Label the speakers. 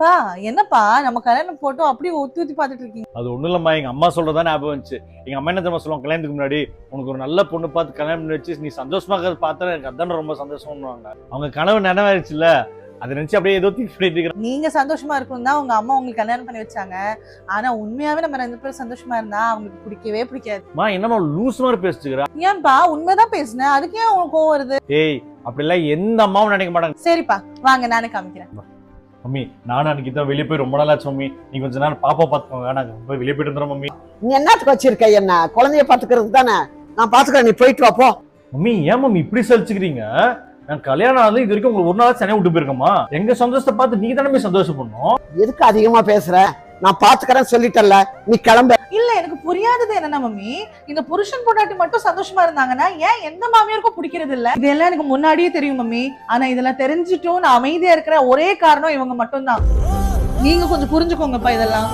Speaker 1: பா என்னப்பா? நம்ம கல்யாணம் போட்டோ அப்படியே ஊத்தி ஊத்தி பாத்துட்டு இருக்கீங்க.
Speaker 2: அது ஒண்ணும் இல்லம்மா எங்க அம்மா சொல்றதா ஞாபகம் வந்துச்சு. எங்க அம்மா என்ன தெரியுமா சொல்லுவாங்க கல்யாணத்துக்கு முன்னாடி உனக்கு ஒரு நல்ல பொண்ணு பார்த்து கல்யாணம் பண்ணி வச்சு நீ சந்தோஷமா இருக்கிறத பார்த்தா எனக்கு அதான் ரொம்ப சந்தோஷம்னுவாங்க அவங்க கனவு நினைவாயிருச்சுல்ல அதை நினைச்சு அப்படியே ஏதோ இருக்கிறேன்
Speaker 1: நீங்க சந்தோஷமா இருக்கணும் தான் உங்க அம்மா உங்களுக்கு கல்யாணம் பண்ணி வச்சாங்க. ஆனா உண்மையாவே நம்ம ரெண்டு பேரும் சந்தோஷமா இருந்தா அவங்களுக்கு பிடிக்கவே பிடிக்காது.
Speaker 2: அம்மா என்னம்மா லூஸ் மாதிரி பேசிச்சுக்கிறா
Speaker 1: ஏன்பா? உண்மைதான் பேசுனேன். அதுக்கு உங்களுக்கு கோவம் வருது?
Speaker 2: ஏய் அப்படிலாம் எந்த அம்மாவும் நினைக்க மாட்டாங்க.
Speaker 1: சரிப்பா வாங்க நானே காமிக்கிறேன்.
Speaker 2: மம்மி நானும் அன்னைக்கு தான் வெளியே போய் ரொம்ப நாள் ஆச்சு மம்மி. நீ கொஞ்ச நேரம் பாப்பா பாத்துக்கோங்க நாங்க போய் வெளியே போயிட்டு மம்மி.
Speaker 3: நீ என்னத்துக்கு வச்சிருக்க என்ன? குழந்தைய பாத்துக்கிறதுக்கு தானே? நான் பாத்துக்கிறேன் நீ போயிட்டு வா போ.
Speaker 2: மம்மி ஏன் மம்மி இப்படி சலிச்சுக்கிறீங்க? நான் கல்யாணம் ஆனது இது வரைக்கும் உங்களுக்கு ஒரு நாள் தனியா விட்டு போயிருக்கோமா எங்க சந்தோஷத்தை பார்த்து நீங்க தானே போய் சந்தோஷப்படணும்?
Speaker 3: எதுக்கு அதிகமா பேசுற? நான் பாத்துக்கிறேன் சொல்லிட்டேன்ல நீ கிளம்ப.
Speaker 1: இல்ல எனக்கு புரியாதது என்னன்னா மம்மி? இந்த புருஷன் பொண்டாட்டி மட்டும் சந்தோஷமா இருந்தாங்கன்னா ஏன் எந்த மாமியாருக்கும் பிடிக்கிறது இல்ல இதெல்லாம் எனக்கு முன்னாடியே தெரியும் மம்மி. ஆனா இதெல்லாம் தெரிஞ்சிட்டும் நான் அமைதியா இருக்கிற ஒரே காரணம் இவங்க மட்டும்தான். நீங்க கொஞ்சம் புரிஞ்சுக்கோங்கப்பா இதெல்லாம்.